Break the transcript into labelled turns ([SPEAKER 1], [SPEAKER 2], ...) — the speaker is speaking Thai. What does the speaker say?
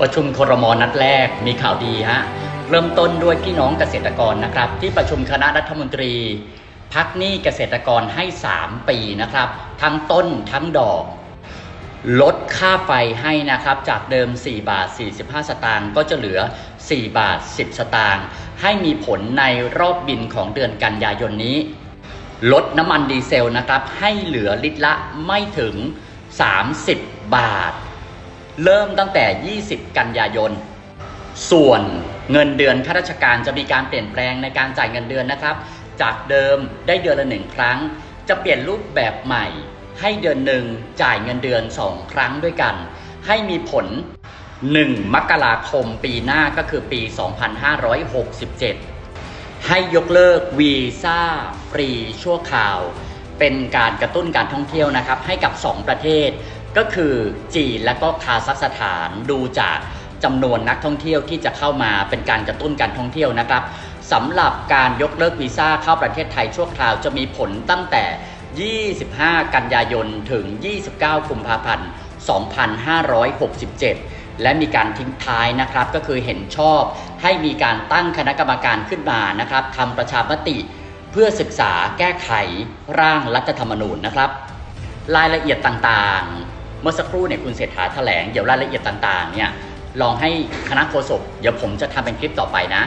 [SPEAKER 1] ประชุมครมนัดแรกมีข่าวดีฮะเริ่มต้นด้วยพี่น้องเกษตรกรนะครับ ที่ประชุมคณะรัฐมนตรี พักหนี้เกษตรกรให้ 3 ปีนะครับ ทั้งต้นทั้งดอก ลดค่าไฟให้นะครับ จากเดิม 4 บาท 45 สตางค์ก็จะเหลือ 4 บาท 10 สตางค์ให้มีผลในรอบบินของเดือนกันยายนนี้ ลดน้ำมันดีเซลนะครับ ให้เหลือลิตรละไม่ถึง 30 บาท เริ่มตั้งแต่ 20 กันยายน ส่วนเงินเดือนข้าราชการจะมีการเปลี่ยนแปลงในการจ่ายเงินเดือนนะครับ จากเดิมได้เดือนละหนึ่งครั้ง จะเปลี่ยนรูปแบบใหม่ ให้เดือนหนึ่งจ่ายเงินเดือน 2 ครั้งด้วยกัน ให้มีผล 1 มกราคมปีหน้าก็คือปี 2567 ให้ยกเลิกวีซ่าฟรีชั่วคราว เป็นการกระตุ้นการท่องเที่ยวนะครับ ให้กับ 2 ประเทศ ก็คือจีนและก็คาซัคสถานดูจากจำนวนนักท่องเที่ยวที่จะเข้ามาเป็นการกระตุ้นการท่องเที่ยวนะครับสำหรับการยกเลิกวีซ่าเข้าประเทศไทยชั่วคราวจะมีผลตั้งแต่ 25 กันยายนถึง 29 กุมภาพันธ์ 2567 และมีการทิ้งท้ายนะครับก็คือเห็นชอบให้มีการตั้งคณะกรรมการขึ้นมานะครับทำประชามติเพื่อศึกษาแก้ไขร่างรัฐธรรมนูญนะครับ รายละเอียดต่างๆ มื่อสักครู่เนี่ยคุณเศรษฐาแถลงเดี๋ยวรายละเอียดต่างๆเนี่ยลองให้คณะโฆษกเดี๋ยวผมจะทำเป็นคลิปต่อไปนะ